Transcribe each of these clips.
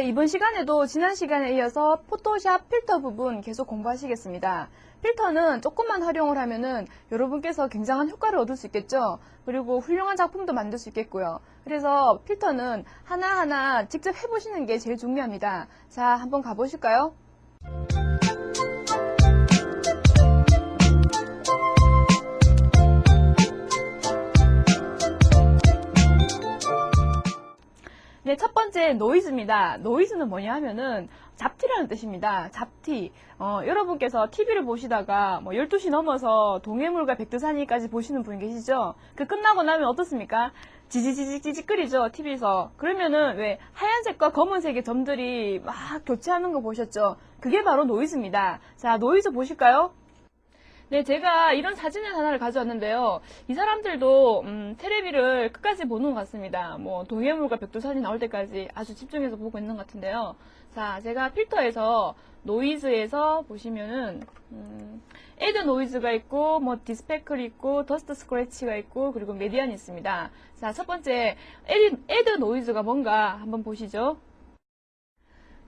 네, 이번 시간에도 지난 시간에 이어서 포토샵 필터 부분 계속 공부하시겠습니다. 필터는 조금만 활용을 하면은 여러분께서 굉장한 효과를 얻을 수 있겠죠? 그리고 훌륭한 작품도 만들 수 있겠고요. 그래서 필터는 하나하나 직접 해보시는 게 제일 중요합니다. 자, 한번 가보실까요? 네, 첫 번째 노이즈입니다. 노이즈는 뭐냐 하면은 잡티라는 뜻입니다. 잡티. 어, 여러분께서 TV를 보시다가 뭐 12시 넘어서 동해물과 백두산이까지 보시는 분 계시죠? 그 끝나고 나면 어떻습니까? 지지지직지직거리죠, TV에서. 그러면은 왜 하얀색과 검은색의 점들이 막 교체하는 거 보셨죠? 그게 바로 노이즈입니다. 자, 노이즈 보실까요? 네, 제가 이런 사진을 하나를 가져왔는데요. 이 사람들도 음, 테레비를 끝까지 보는 것 같습니다. 뭐 동해물과 백두산이 나올 때까지 아주 집중해서 보고 있는 것 같은데요. 자, 제가 필터에서 노이즈에서 보시면은 음, 에드 노이즈가 있고 뭐 디스페클이 있고 더스트 스크래치가 있고 그리고 메디안이 있습니다. 자, 첫 번째 에드, 에드 노이즈가 뭔가 한번 보시죠.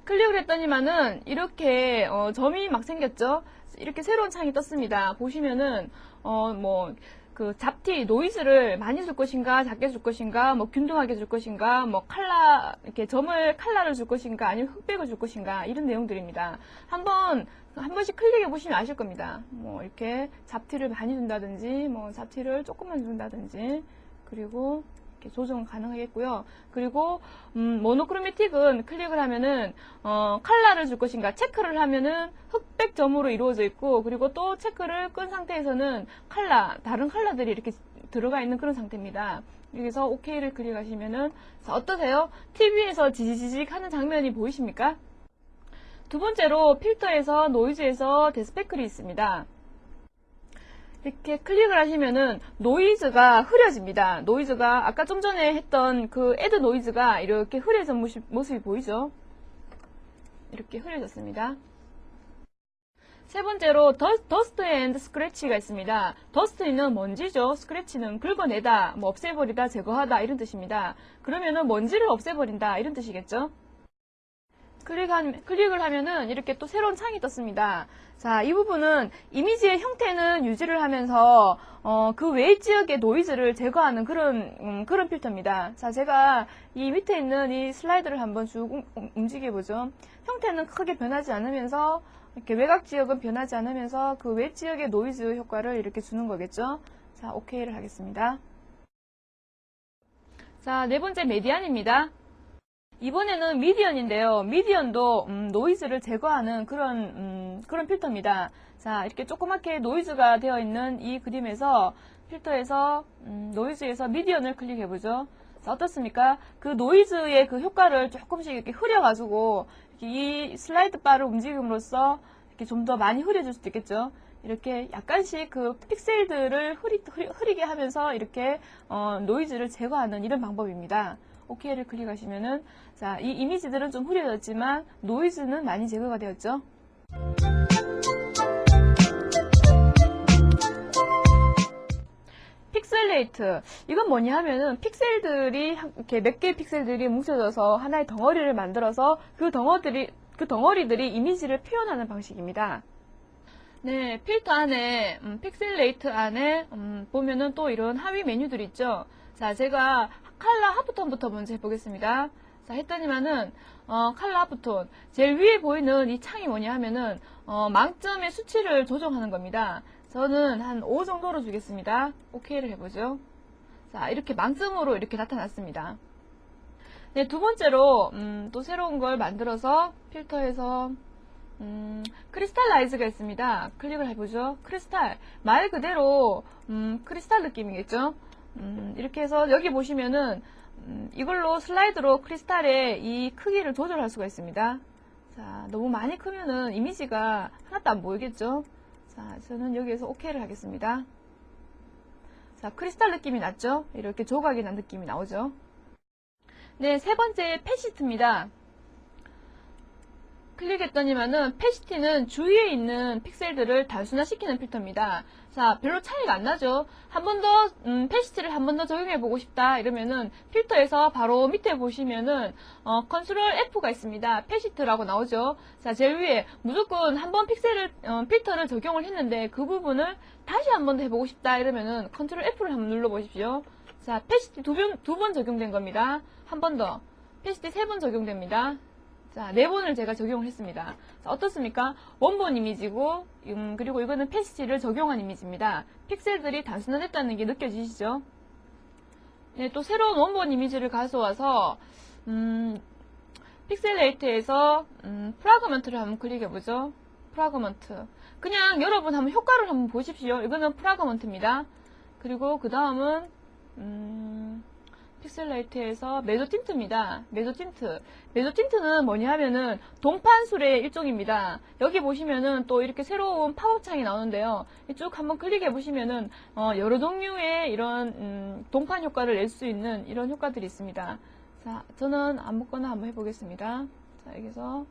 클릭을 했더니만은 이렇게 어, 점이 막 생겼죠. 이렇게 새로운 창이 떴습니다. 보시면은 어 뭐 그 잡티 노이즈를 많이 줄 것인가 작게 줄 것인가 뭐 균등하게 줄 것인가 뭐 칼라 이렇게 점을 칼라를 줄 것인가 아니면 흑백을 줄 것인가 이런 내용들입니다. 한번 한 번씩 클릭해 보시면 아실 겁니다. 뭐 이렇게 잡티를 많이 준다든지 뭐 잡티를 조금만 준다든지 그리고 조정 가능하겠고요. 그리고 음, 모노크로매틱은 클릭을 하면은 어, 칼라를 줄 것인가 체크를 하면은 흑백 점으로 이루어져 있고 그리고 또 체크를 끈 상태에서는 칼라 다른 칼라들이 이렇게 들어가 있는 그런 상태입니다. 여기서 OK를 클릭하시면은 자, 어떠세요? TV에서 지지지직 하는 장면이 보이십니까? 두 번째로 필터에서 노이즈에서 데스페클이 있습니다. 이렇게 클릭을 하시면은 노이즈가 흐려집니다. 노이즈가 아까 좀 전에 했던 그 애드 노이즈가 이렇게 흐려진 모습, 모습이 보이죠? 이렇게 흐려졌습니다. 세 번째로 더, 스트 앤드 스크래치가 있습니다. 더스트는 먼지죠. 스크래치는 긁어내다, 뭐 없애버리다, 제거하다 이런 뜻입니다. 그러면은 먼지를 없애버린다 이런 뜻이겠죠? 클릭한, 클릭을 하면은 이렇게 또 새로운 창이 떴습니다. 자, 이 부분은 이미지의 형태는 유지를 하면서 어, 그외 지역의 노이즈를 제거하는 그런 음, 그런 필터입니다. 자, 제가 이 밑에 있는 이 슬라이드를 한번 쭉 움- 움직여 보죠. 형태는 크게 변하지 않으면서 이렇게 외곽 지역은 변하지 않으면서 그 외 지역의 노이즈 효과를 이렇게 주는 거겠죠. 자, 오케이를 하겠습니다. 자, 네 번째 메디안입니다. 이번에는 미디언인데요. 미디언도 음, 노이즈를 제거하는 그런 음, 그런 필터입니다. 자 이렇게 조그맣게 노이즈가 되어 있는 이 그림에서 필터에서 음, 노이즈에서 미디언을 클릭해 보죠. 자 어떻습니까? 그 노이즈의 그 효과를 조금씩 이렇게 흐려가지고 이 슬라이드 바를 움직임으로써 이렇게 좀 더 많이 흐려질 수도 있겠죠. 이렇게 약간씩 그 픽셀들을 흐리, 흐리, 게 하면서 이렇게 어, 노이즈를 제거하는 이런 방법입니다. OK를 클릭하시면은 자, 이 이미지들은 좀 흐려졌지만 노이즈는 많이 제거가 되었죠. 픽셀레이트. 이건 뭐냐 하면은 픽셀들이 이렇게 몇 개의 픽셀들이 뭉쳐져서 하나의 덩어리를 만들어서 그 덩어리들이 그 덩어리들이 이미지를 표현하는 방식입니다. 네, 필터 안에 음, 픽셀레이트 안에 음, 보면은 또 이런 하위 메뉴들이 있죠. 자, 제가 칼라 하프톤부터 먼저 해보겠습니다. 자, 했더니만은 어, 칼라 하프톤 제일 위에 보이는 이 창이 뭐냐 하면은 어, 망점의 수치를 조정하는 겁니다. 저는 한 5 정도로 주겠습니다. 오케이를 해보죠. 자, 이렇게 망점으로 이렇게 나타났습니다. 네, 두 번째로 음, 또 새로운 걸 만들어서 필터에서 음, 크리스탈라이즈가 있습니다. 클릭을 해보죠. 크리스탈 말 그대로 음, 크리스탈 느낌이겠죠. 음, 이렇게 해서 여기 보시면은 음, 이걸로 슬라이드로 크리스탈의 이 크기를 조절할 수가 있습니다. 자, 너무 많이 크면은 이미지가 하나도 안 보이겠죠? 자, 저는 여기에서 OK를 하겠습니다. 자, 크리스탈 느낌이 났죠? 이렇게 조각이 난 느낌이 나오죠? 네, 세 번째 패시트입니다. 클릭했더니만은 패시티는 주위에 있는 픽셀들을 단순화시키는 필터입니다. 자, 별로 차이가 안 나죠? 한 번 더, 음, 패시티를 한 번 더 적용해 보고 싶다. 이러면은 필터에서 바로 밑에 보시면은, 어, 컨트롤 F가 있습니다. 패시트라고 나오죠? 자, 제일 위에 무조건 한 번 픽셀을, 어, 필터를 적용을 했는데 그 부분을 다시 한 번 더 해보고 싶다. 이러면은 컨트롤 F를 한번 눌러보십시오. 자, 패시티 두 번, 두 번 적용된 겁니다. 한 번 더. 패시티 세 번 적용됩니다. 자, 네 번을 제가 적용을 했습니다. 자, 어떻습니까? 원본 이미지고, 음, 그리고 이거는 패시티를 적용한 이미지입니다. 픽셀들이 단순화됐다는 게 느껴지시죠? 네, 또 새로운 원본 이미지를 가져와서, 음, 픽셀레이트에서, 음, 프라그먼트를 한번 클릭해보죠. 프라그먼트. 그냥 여러분 한번 효과를 한번 보십시오. 이거는 프라그먼트입니다. 그리고 그 다음은, 음, 픽셀라이트에서 메조 틴트입니다. 메조 틴트. 메조 틴트는 뭐냐 하면은 동판술의 일종입니다. 여기 보시면은 또 이렇게 새로운 팝업 창이 나오는데요. 쭉 한번 클릭해 보시면은 어, 여러 종류의 이런 음, 동판 효과를 낼 수 있는 이런 효과들이 있습니다. 자, 저는 아무거나 한번 해보겠습니다. 자, 여기서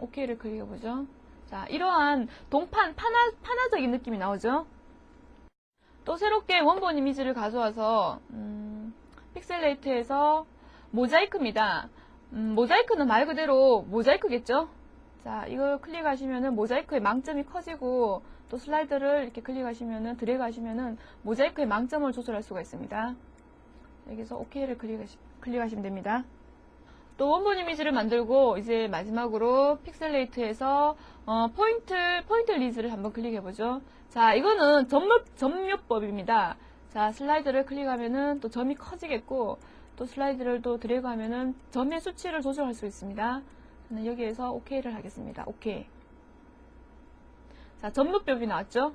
OK를 클릭해 보죠. 자, 이러한 동판 판화, 판화적인 느낌이 나오죠. 또 새롭게 원본 이미지를 가져와서 음, 픽셀레이트에서 모자이크입니다. 음, 모자이크는 말 그대로 모자이크겠죠? 자, 이걸 클릭하시면은 모자이크의 망점이 커지고 또 슬라이드를 이렇게 클릭하시면은 드래그 하시면은 모자이크의 망점을 조절할 수가 있습니다. 여기서 OK를 클릭하시, 클릭하시면 됩니다. 또 원본 이미지를 만들고 이제 마지막으로 픽셀레이트에서 어, 포인트 포인트 리즈를 한번 클릭해 보죠. 자, 이거는 점묘 점묘법입니다. 자, 슬라이드를 클릭하면은 또 점이 커지겠고 또 슬라이드를 또 드래그 하면은 점의 수치를 조절할 수 있습니다. 저는 여기에서 OK를 하겠습니다. OK. 자, 점묘법이 나왔죠?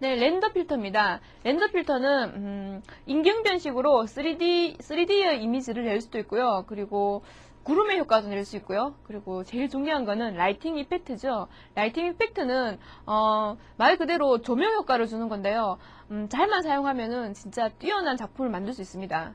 네, 렌더 필터입니다. 렌더 필터는 음, 인경 변식으로 3D 3D의 이미지를 낼 수도 있고요. 그리고 구름의 효과도 낼 수 있고요. 그리고 제일 중요한 거는 라이팅 이펙트죠. 라이팅 이펙트는 어, 말 그대로 조명 효과를 주는 건데요. 음, 잘만 사용하면은 진짜 뛰어난 작품을 만들 수 있습니다.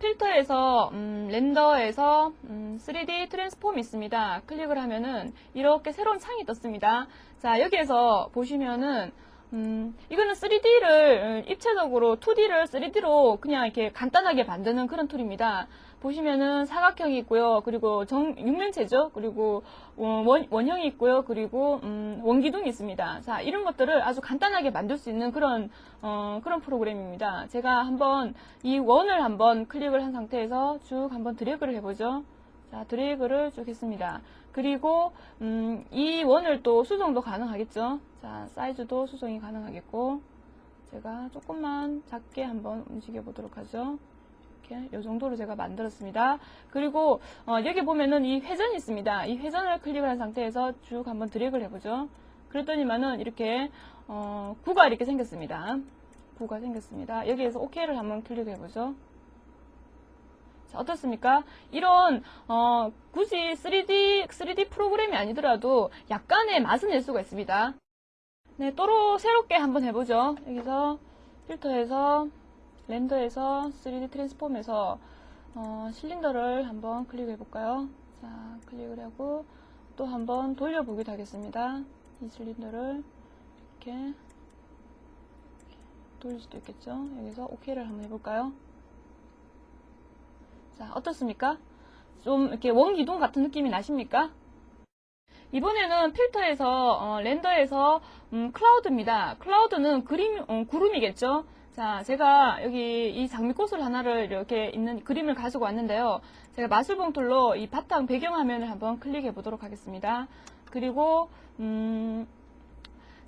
필터에서 음, 렌더에서 음, 3D 트랜스폼이 있습니다. 클릭을 하면은 이렇게 새로운 창이 떴습니다. 자 여기에서 보시면은 음, 이거는 3D를 입체적으로 2D를 3D로 그냥 이렇게 간단하게 만드는 그런 툴입니다. 보시면은 사각형이 있고요. 그리고 정, 육면체죠. 그리고 어, 원, 원형이 있고요. 그리고 음, 원기둥이 있습니다. 자, 이런 것들을 아주 간단하게 만들 수 있는 그런 어, 그런 프로그램입니다. 제가 한번 이 원을 한번 클릭을 한 상태에서 쭉 한번 드래그를 해보죠. 자, 드래그를 쭉 했습니다. 그리고 음, 이 원을 또 수정도 가능하겠죠. 자, 사이즈도 수정이 가능하겠고 제가 조금만 작게 한번 움직여 보도록 하죠. 이렇게 이 정도로 제가 만들었습니다. 그리고 어, 여기 보면은 이 회전이 있습니다. 이 회전을 클릭을 한 상태에서 쭉 한번 드래그를 해보죠. 그랬더니만은 이렇게 어, 구가 이렇게 생겼습니다. 구가 생겼습니다. 여기에서 OK를 한번 클릭해보죠. 자, 어떻습니까? 이런 어, 굳이 3D 3D 프로그램이 아니더라도 약간의 맛은 낼 수가 있습니다. 네, 또로 새롭게 한번 해보죠. 여기서 필터에서 렌더에서 3D 트랜스폼에서 어, 실린더를 한번 클릭해 볼까요? 자, 클릭을 하고 또 한번 돌려보기도 하겠습니다. 이 실린더를 이렇게 돌릴 수도 있겠죠. 여기서 OK를 한번 해볼까요? 자, 어떻습니까? 좀 이렇게 원기둥 같은 느낌이 나십니까? 이번에는 필터에서 어, 렌더에서 음, 클라우드입니다. 클라우드는 그림 어, 구름이겠죠. 자, 제가 여기 이 장미꽃을 하나를 이렇게 있는 그림을 가지고 왔는데요. 제가 마술봉 툴로 이 바탕 배경화면을 한번 클릭해 보도록 하겠습니다. 그리고 음,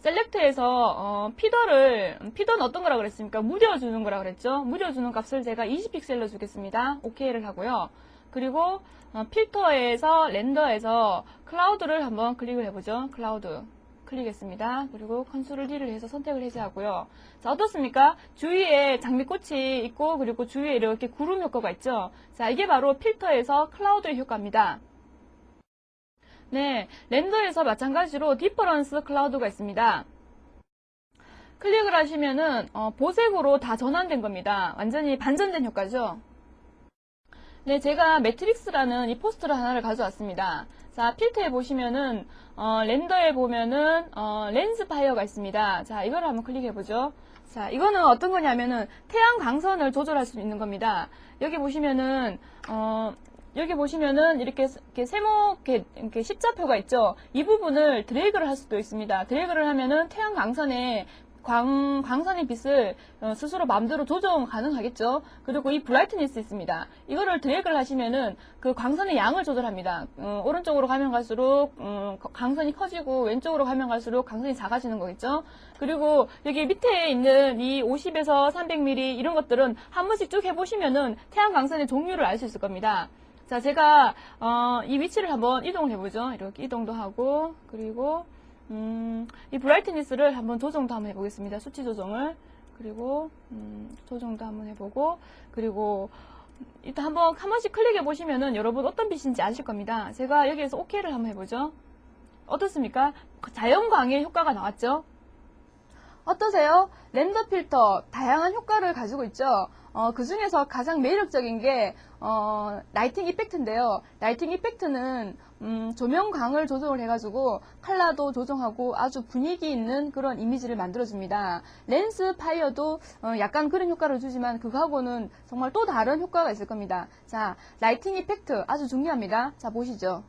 셀렉트에서 어, 피더를 피더는 어떤 거라 그랬습니까? 무뎌주는 거라 그랬죠. 무뎌주는 값을 제가 20픽셀로 주겠습니다. OK를 하고요. 그리고 어, 필터에서 렌더에서 클라우드를 한번 클릭을 해보죠. 클라우드 클릭했습니다. 그리고 컨트롤 D를 해서 선택을 해제하고요. 자 어떻습니까? 주위에 장미꽃이 있고 그리고 주위에 이렇게 구름 효과가 있죠. 자 이게 바로 필터에서 클라우드의 효과입니다. 네, 렌더에서 마찬가지로 디퍼런스 클라우드가 있습니다. 클릭을 하시면은 어, 보색으로 다 전환된 겁니다. 완전히 반전된 효과죠. 네, 제가 매트릭스라는 이 포스터를 하나를 가져왔습니다. 자, 필터에 보시면은 어, 렌더에 보면은 어, 렌즈 파이어가 있습니다. 자, 이거를 한번 클릭해 보죠. 자, 이거는 어떤 거냐면은 태양 광선을 조절할 수 있는 겁니다. 여기 보시면은 어, 여기 보시면은 이렇게, 이렇게 세모 이렇게, 이렇게 십자표가 있죠. 이 부분을 드래그를 할 수도 있습니다. 드래그를 하면은 태양 광선에 광, 광선의 빛을 어, 스스로 마음대로 조정 가능하겠죠. 그리고 이 브라이트니스 있습니다. 이거를 드래그를 하시면은 그 광선의 양을 조절합니다. 어, 오른쪽으로 가면 갈수록 음, 광선이 커지고 왼쪽으로 가면 갈수록 광선이 작아지는 거겠죠. 그리고 여기 밑에 있는 이 50에서 300mm 이런 것들은 한 번씩 쭉 해보시면은 태양 광선의 종류를 알 수 있을 겁니다. 자, 제가 어, 이 위치를 한번 이동을 해보죠. 이렇게 이동도 하고 그리고 음, 이 브라이트니스를 한번 조정도 한번 해보겠습니다. 수치 조정을 그리고 음, 조정도 한번 해보고 그리고 일단 한번 한 번씩 클릭해 보시면은 여러분 어떤 빛인지 아실 겁니다. 제가 여기에서 OK를 한번 해보죠. 어떻습니까? 자연광의 효과가 나왔죠? 어떠세요? 렌더 필터 다양한 효과를 가지고 있죠. 어, 그 중에서 가장 매력적인 게 어, 라이팅 이펙트인데요. 라이팅 이펙트는 음, 조명광을 조정을 해가지고 컬러도 조정하고 아주 분위기 있는 그런 이미지를 만들어줍니다. 렌스 파이어도 어, 약간 그런 효과를 주지만 그거하고는 정말 또 다른 효과가 있을 겁니다. 자, 라이팅 이펙트 아주 중요합니다. 자, 보시죠.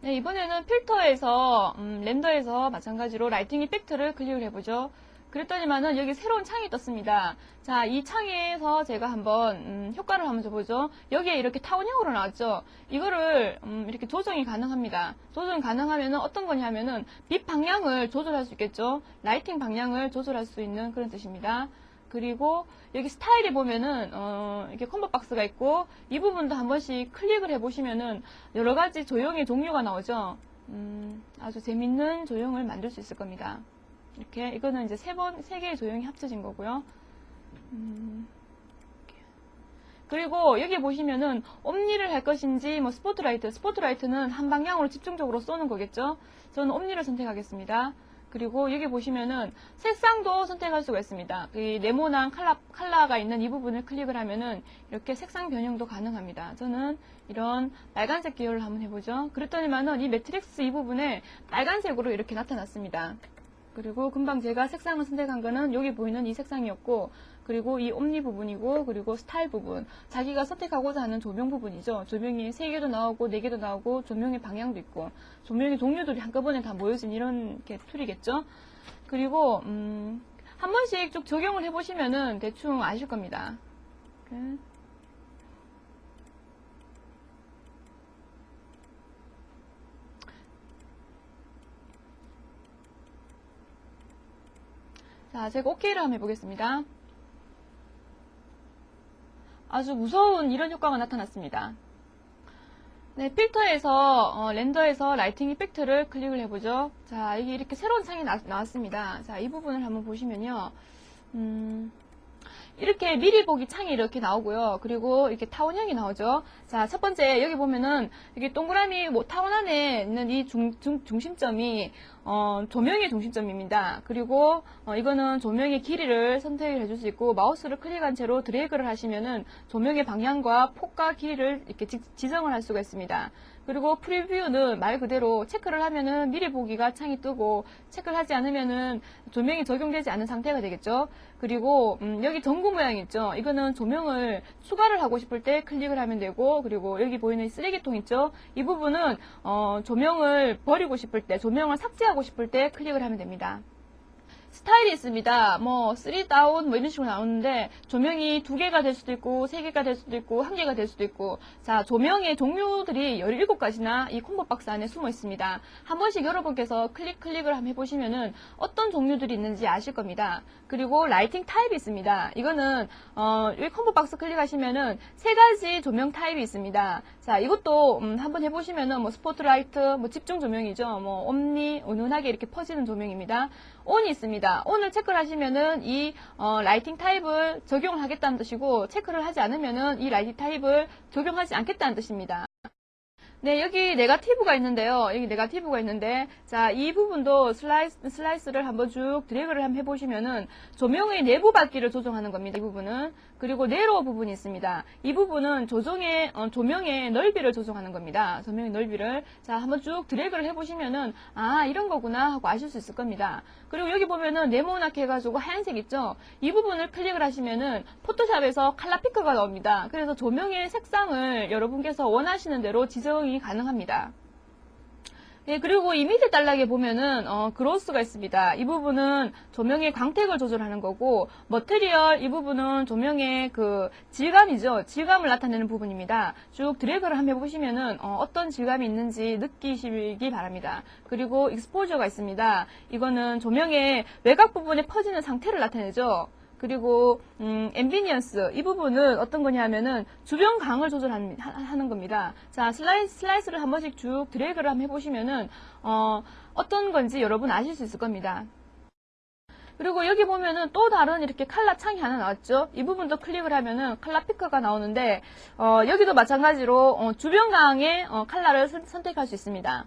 네, 이번에는 필터에서 음, 렌더에서 마찬가지로 라이팅 이펙트를 클릭을 해보죠. 그랬더니만은 여기 새로운 창이 떴습니다. 자, 이 창에서 제가 한번 음, 효과를 한번 줘보죠. 여기에 이렇게 타원형으로 나왔죠. 이거를 음, 이렇게 조정이 가능합니다. 조정 가능하면은 어떤 거냐면은 빛 방향을 조절할 수 있겠죠. 라이팅 방향을 조절할 수 있는 그런 뜻입니다. 그리고 여기 스타일에 보면은 어, 이렇게 컴보 박스가 있고 이 부분도 한 번씩 클릭을 해보시면은 여러 가지 조형의 종류가 나오죠. 음, 아주 재밌는 조형을 만들 수 있을 겁니다. 이렇게 이거는 이제 세 번 세 개의 조형이 합쳐진 거고요. 음. 그리고 여기 보시면은 옴니를 할 것인지 뭐 스포트라이트, 스포트라이트는 한 방향으로 집중적으로 쏘는 거겠죠. 저는 옴니를 선택하겠습니다. 그리고 여기 보시면은 색상도 선택할 수가 있습니다. 이 네모난 칼라, 칼라가 있는 이 부분을 클릭을 하면은 이렇게 색상 변형도 가능합니다. 저는 이런 빨간색 계열을 한번 해보죠. 그랬더니만은 이 매트릭스 이 부분에 빨간색으로 이렇게 나타났습니다. 그리고 금방 제가 색상을 선택한 거는 여기 보이는 이 색상이었고 그리고 이 옴니 부분이고 그리고 스타일 부분. 자기가 선택하고자 하는 조명 부분이죠. 조명이 3개도 나오고 4개도 나오고 조명의 방향도 있고 조명의 종류들이 한꺼번에 다 모여진 이런 게 툴이겠죠? 그리고 음, 한 번씩 쭉 적용을 해보시면은 대충 아실 겁니다. 이 자, 제가 OK를 한번 해보겠습니다. 아주 무서운 이런 효과가 나타났습니다. 네, 필터에서 어, 렌더에서 라이팅 이펙트를 클릭을 해보죠. 자, 이게 이렇게 새로운 창이 나, 왔습니다 자, 이 부분을 한번 보시면요. 음, 이렇게 미리 보기 창이 이렇게 나오고요. 그리고 이렇게 타원형이 나오죠. 자, 첫 번째 여기 보면은 이게 동그라미 뭐 타원 안에 있는 이 중, 중, 중심점이 어, 조명의 중심점입니다. 그리고 어, 이거는 조명의 길이를 선택을 해줄 수 있고 마우스를 클릭한 채로 드래그를 하시면은 조명의 방향과 폭과 길이를 이렇게 지, 지정을 할 수가 있습니다. 그리고 프리뷰는 말 그대로 체크를 하면은 미리 보기가 창이 뜨고 체크를 하지 않으면은 조명이 적용되지 않은 상태가 되겠죠. 그리고 음, 여기 전구 모양 있죠. 이거는 조명을 추가를 하고 싶을 때 클릭을 하면 되고 그리고 여기 보이는 쓰레기통 있죠. 이 부분은 어, 조명을 버리고 싶을 때 조명을 삭제하고 싶을 때 클릭을 하면 됩니다. 스타일이 있습니다. 뭐, 3다운 뭐 이런 식으로 나오는데, 조명이 두 개가 될 수도 있고, 세 개가 될 수도 있고, 한 개가 될 수도 있고, 자, 조명의 종류들이 17가지나 이 콤보 박스 안에 숨어 있습니다. 한 번씩 여러분께서 클릭, 클릭을 한번 해보시면은 어떤 종류들이 있는지 아실 겁니다. 그리고 라이팅 타입이 있습니다. 이거는, 어, 이 콤보 박스 클릭하시면은 세 가지 조명 타입이 있습니다. 자, 이것도, 음, 한번 해보시면은 뭐 스포트라이트, 뭐 집중 조명이죠. 뭐, 옴니, 은은하게 이렇게 퍼지는 조명입니다. 온이 있습니다. 온을 체크를 하시면은 이 어, 라이팅 타입을 적용을 하겠다는 뜻이고 체크를 하지 않으면은 이 라이팅 타입을 적용하지 않겠다는 뜻입니다. 네, 여기 네가티브가 있는데요. 여기 네가티브가 있는데, 자, 이 부분도 슬라이스, 슬라이스를 한번 쭉 드래그를 한번 해보시면은, 조명의 내부 밝기를 조정하는 겁니다. 이 부분은. 그리고 네로 부분이 있습니다. 이 부분은 조정의, 어, 조명의 넓이를 조정하는 겁니다. 조명의 넓이를. 자, 한번 쭉 드래그를 해보시면은, 아, 이런 거구나 하고 아실 수 있을 겁니다. 그리고 여기 보면은 네모나게 해가지고 하얀색 있죠? 이 부분을 클릭을 하시면은, 포토샵에서 칼라 피커가 나옵니다. 그래서 조명의 색상을 여러분께서 원하시는 대로 지정이 가능합니다. 예, 그리고 이 밑에 단락에 보면은 어, 그로스가 있습니다. 이 부분은 조명의 광택을 조절하는 거고 머테리얼 이 부분은 조명의 그 질감이죠. 질감을 나타내는 부분입니다. 쭉 드래그를 한번 해보시면은 어, 떤 질감이 있는지 느끼시기 바랍니다. 그리고 익스포저가 있습니다. 이거는 조명의 외곽 부분에 퍼지는 상태를 나타내죠. 그리고 음, 엠비니언스 이 부분은 어떤 거냐면은 주변 강을 조절하는 하는 겁니다. 자 슬라이스, 슬라이스를 한 번씩 쭉 드래그를 한번 해보시면은 어, 어떤 건지 여러분 아실 수 있을 겁니다. 그리고 여기 보면은 또 다른 이렇게 칼라 창이 하나 나왔죠. 이 부분도 클릭을 하면은 칼라 피커가 나오는데 어, 여기도 마찬가지로 어, 주변 강의 어, 칼라를 선, 선택할 수 있습니다.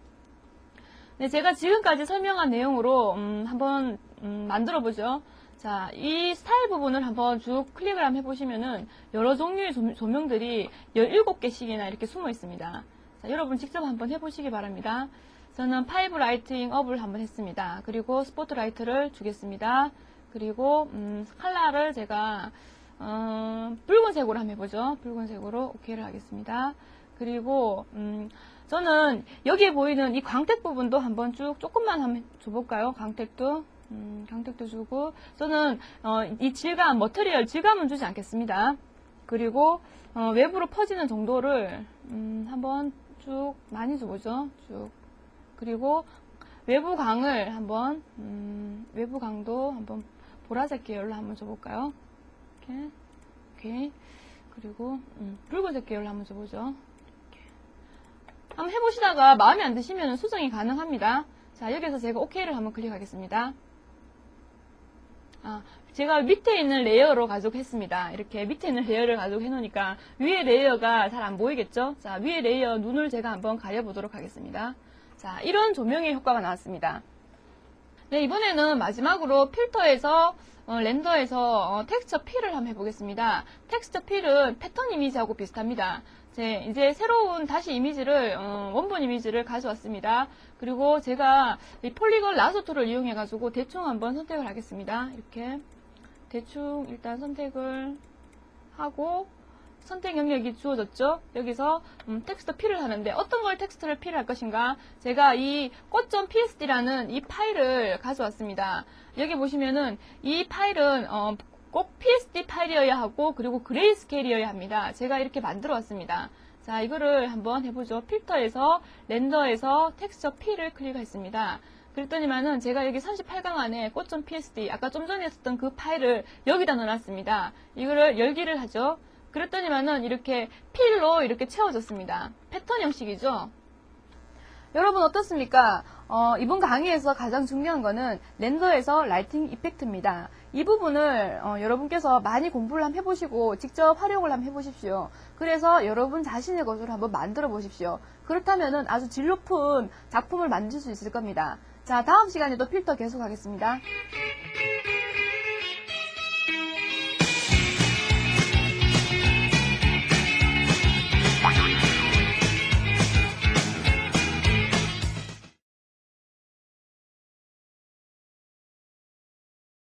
네, 제가 지금까지 설명한 내용으로 음, 한번 음, 만들어 보죠. 자, 이 스타일 부분을 한번 쭉 클릭을 한번 해보시면은 여러 종류의 조- 조명들이 17개씩이나 이렇게 숨어 있습니다. 자, 여러분 직접 한번 해보시기 바랍니다. 저는 파이브 라이팅 업을 한번 했습니다. 그리고 스포트 라이트를 주겠습니다. 그리고 음, 컬러를 제가 어, 붉은색으로 한번 해보죠. 붉은색으로 오케이를 하겠습니다. 그리고 음, 저는 여기에 보이는 이 광택 부분도 한번 쭉 조금만 한번 줘볼까요? 광택도 음, 광택도 주고 저는 어, 이 질감, 머터리얼 질감은 주지 않겠습니다. 그리고 어, 외부로 퍼지는 정도를 음, 한번 쭉 많이 줘보죠. 쭉 그리고 외부 강을 한번 음, 외부 강도 한번 보라색 계열로 한번 줘볼까요? 이렇게 오케이 그리고 음, 붉은색 계열로 한번 줘보죠. 한번 해보시다가 마음에 안 드시면 수정이 가능합니다. 자 여기서 제가 OK를 한번 클릭하겠습니다. 아, 제가 밑에 있는 레이어로 가져했습니다. 이렇게 밑에 있는 레이어를 가지고 해놓으니까 위에 레이어가 잘 안 보이겠죠? 자, 위에 레이어 눈을 제가 한번 가려보도록 하겠습니다. 자, 이런 조명의 효과가 나왔습니다. 네, 이번에는 마지막으로 필터에서 어, 렌더에서 어, 텍스처 필을 한번 해보겠습니다. 텍스처 필은 패턴 이미지하고 비슷합니다. 제 이제 새로운 다시 이미지를 어, 원본 이미지를 가져왔습니다. 그리고 제가 이 폴리건 라소 툴을 이용해 가지고 대충 한번 선택을 하겠습니다. 이렇게 대충 일단 선택을 하고 선택 영역이 주어졌죠. 여기서 음, 텍스트 필을 하는데 어떤 걸 텍스트를 필할 것인가? 제가 이 꽃.psd라는 이 파일을 가져왔습니다. 여기 보시면은 이 파일은 어, 꼭 PSD 파일이어야 하고 그리고 그레이스케일이어야 합니다. 제가 이렇게 만들어 왔습니다. 자, 이거를 한번 해보죠. 필터에서 렌더에서 텍스처 P를 클릭했습니다. 그랬더니만은 제가 여기 38강 안에 꽃.psd 아까 좀 전에 했었던 그 파일을 여기다 넣어놨습니다. 이거를 열기를 하죠. 그랬더니만은 이렇게 필로 이렇게 채워졌습니다. 패턴 형식이죠. 여러분 어떻습니까? 어, 이번 강의에서 가장 중요한 거는 렌더에서 라이팅 이펙트입니다. 이 부분을 어, 여러분께서 많이 공부를 한번 해보시고 직접 활용을 한번 해보십시오. 그래서 여러분 자신의 것으로 한번 만들어 보십시오. 그렇다면 아주 질 높은 작품을 만들 수 있을 겁니다. 자, 다음 시간에도 필터 계속하겠습니다.